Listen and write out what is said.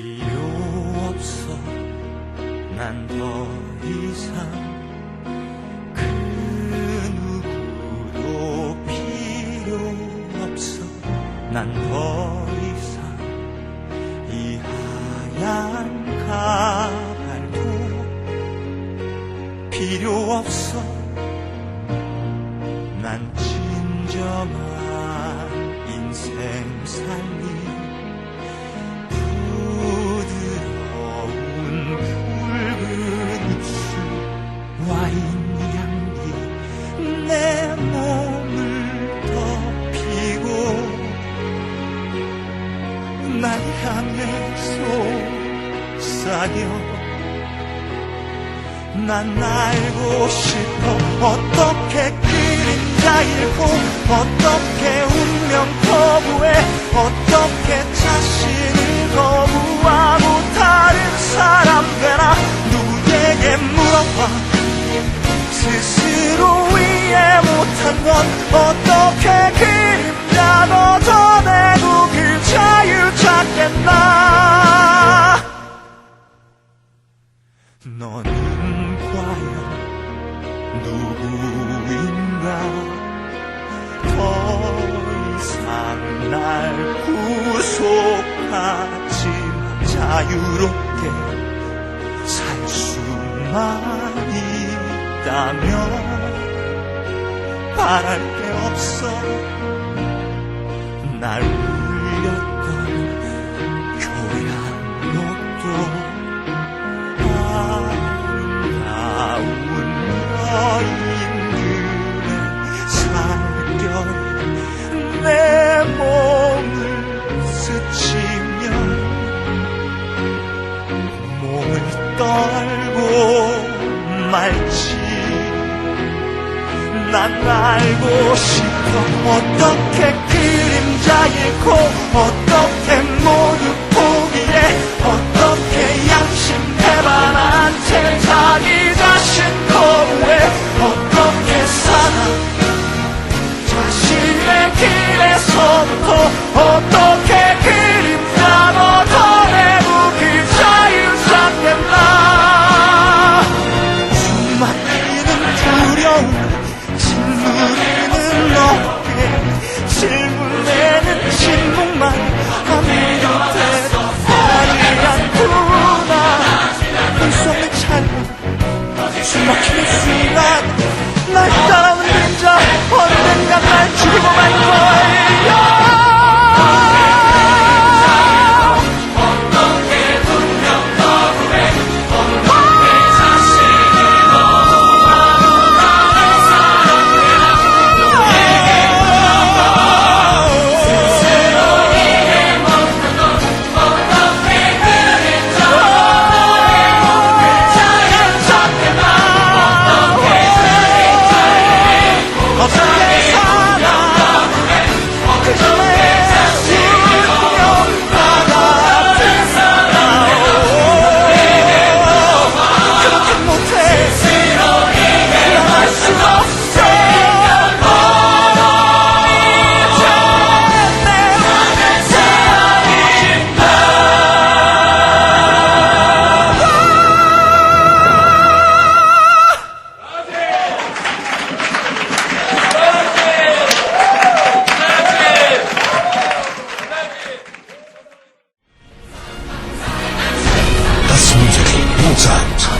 필요 없어. 난 더 이상 그 누구도 필요 없어. 난 더 이상 이 하얀 가발도 필요 없어. 난 진정한 인생 살기 속삭여 난 알고 싶어. 어떻게 그림자 잃고 누구인가? 더 이상 날 구속하지만 자유롭게 살 수만 있다면 바랄 게 없어. 날 떨고 말지. 난 알고 싶어. 어떻게 그림자 잃고 어떻게 모두 포기해. 어떻게 양심 배반한 채 자기 자신 거부해. 어떻게 사나 자신의 길에서부터 Sometimes.